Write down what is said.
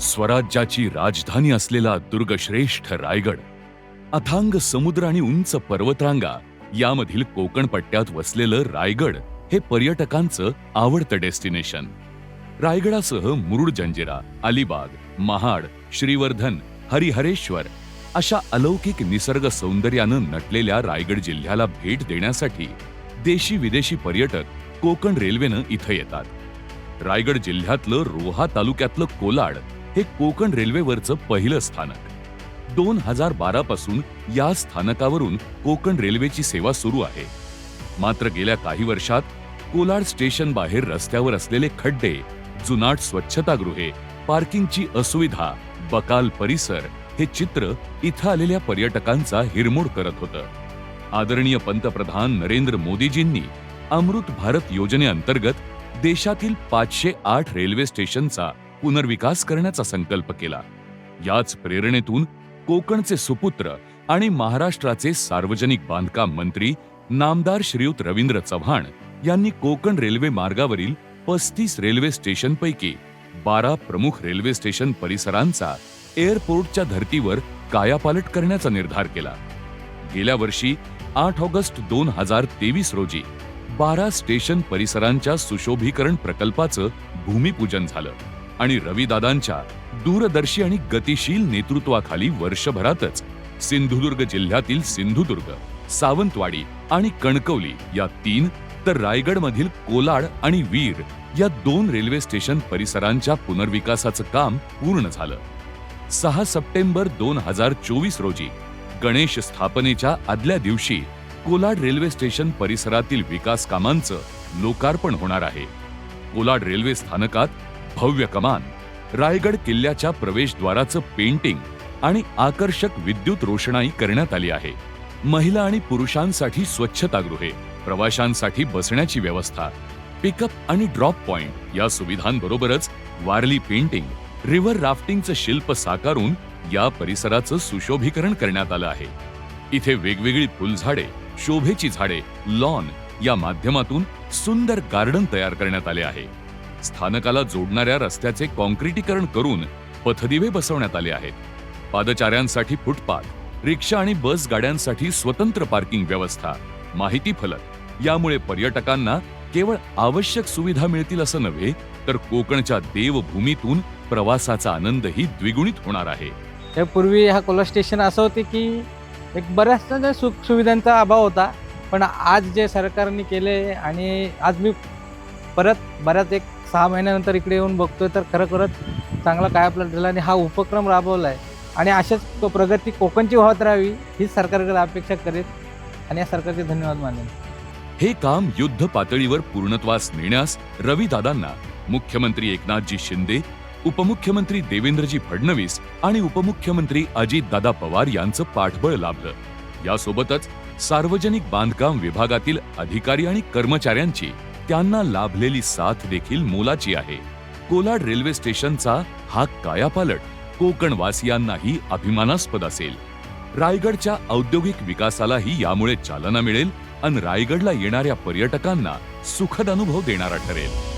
स्वराज्याची राजधानी असलेला दुर्गश्रेष्ठ रायगड अथांग समुद्र आणि उंच पर्वतरांगा यामधील कोकण पट्ट्यात वसलेलं रायगड हे पर्यटकांचं आवडतं डेस्टिनेशन. रायगडासह मुरुड जंजिरा अलिबाग महाड श्रीवर्धन हरिहरेश्वर अशा अलौकिक निसर्ग सौंदर्यानं नटलेल्या रायगड जिल्ह्याला भेट देण्यासाठी देशी विदेशी पर्यटक कोकण रेल्वेनं इथं येतात. रायगड जिल्ह्यातलं रोहा तालुक्यातलं कोलाड हे कोकण रेल्वेवरचं पहिलं स्थानक. दोन हजार बारा पासून या स्थानकावरून कोकण रेल्वेची सेवा सुरू आहे. मात्र गेल्या काही वर्षात कोलाड स्टेशन बाहेर रस्त्यावर असलेले खड्डे जुनाट स्वच्छतागृहे पार्किंगची असुविधा बकाल परिसर हे चित्र इथं आलेल्या पर्यटकांचा हिरमोड करत होतं. आदरणीय पंतप्रधान नरेंद्र मोदीजींनी अमृत भारत योजनेअंतर्गत देशातील पाचशे आठ रेल्वे स्टेशनचा पुनर्विकास करण्याचा संकल्प केला. याच प्रेरणेतून कोकणचे सुपुत्र आणि महाराष्ट्राचे सार्वजनिक बांधकाम मंत्री नामदार श्रीयुत रवींद्र चव्हाण यांनी कोकण रेल्वे मार्गावरील पस्तीस रेल्वे स्टेशनपैकी बारा प्रमुख रेल्वे स्टेशन परिसरांचा एअरपोर्टच्या धर्तीवर कायापालट करण्याचा निर्धार केला. गेल्या वर्षी आठ ऑगस्ट दोन हजार तेवीस रोजी बारा स्टेशन परिसरांच्या सुशोभीकरण प्रकल्पाचं भूमिपूजन झालं. आणि रविदादांच्या दूरदर्शी आणि गतिशील नेतृत्वाखाली वर्षभरातच सिंधुदुर्ग जिल्ह्यातील सिंधुदुर्ग सावंतवाडी आणि कणकवली या तीन तर रायगडमधील कोलाड आणि वीर या दोन रेल्वे स्टेशन परिसरांच्या पुनर्विकासाचं काम पूर्ण झालं. सहा सप्टेंबर दोन हजार चोवीस रोजी गणेश स्थापनेच्या आदल्या दिवशी कोलाड रेल्वे स्टेशन परिसरातील विकास कामांचं लोकार्पण होणार आहे. कोलाड रेल्वे स्थानकात भव्य कमान रायगड किल्ल्याच्या प्रवेशद्वाराचं पेंटिंग आणि आकर्षक विद्युत रोषणाई करण्यात आली आहे. महिला आणि पुरुषांसाठी स्वच्छतागृहे प्रवाशांसाठी बसण्याची व्यवस्था पिकअप आणि ड्रॉप पॉइंट या सुविधांबरोबरच वारली पेंटिंग रिव्हर राफ्टिंगचं शिल्प साकारून या परिसराचं सुशोभीकरण करण्यात आलं आहे. इथे वेगवेगळी फुलझाडे शोभेची झाडे लॉन या माध्यमातून सुंदर गार्डन तयार करण्यात आले आहे. स्थानकाला जोडणाऱ्या रस्त्याचे कॉन्क्रिटीकरण करून पथदिवे बसवण्यात आले आहेत. पादचाऱ्यांसाठी फुटपाथ रिक्षा आणि बस गाड्यांसाठी स्वतंत्र पार्किंग व्यवस्था माहिती फलक यामुळे पर्यटकांना केवळ आवश्यक सुविधा मिळतील असं नव्हे तर कोकणच्या देवभूमीतून प्रवासाचा आनंदही द्विगुणित होणार आहे. त्यापूर्वी हा कोल्हा स्टेशन असं होते की एक बऱ्याचशा सुख सुविधांचा अभाव होता पण आज जे सरकारने केले आणि आज मी परत बऱ्याच एक सहा महिन्यानंतर इकडे येऊन बघतोय तर खरोखरच चांगला काय आपल्याला दिला आणि हा उपक्रम राबवला आहे आणि अशाच तो प्रगती कोकणची व्हावत राहावी हीच सरकारकडे अपेक्षा करेल आणि या सरकारचे धन्यवाद मानेन. हे काम युद्ध पातळीवर पूर्णत्वास नेण्यास रविदादांना मुख्यमंत्री एकनाथजी शिंदे उपमुख्यमंत्री देवेंद्रजी फडणवीस आणि उपमुख्यमंत्री अजितदादा पवार यांचं पाठबळ लाभलं. यासोबतच सार्वजनिक बांधकाम विभागातील अधिकारी आणि कर्मचाऱ्यांची त्यांना लाभलेली साथ देखील मोलाची आहे. कोलाड रेल्वे स्टेशनचा हा कायापालट कोकणवासियांनाही अभिमानास्पद असेल. रायगडच्या औद्योगिक विकासालाही यामुळे चालना मिळेल आणि रायगडला येणाऱ्या पर्यटकांना सुखद अनुभव देणारा ठरेल.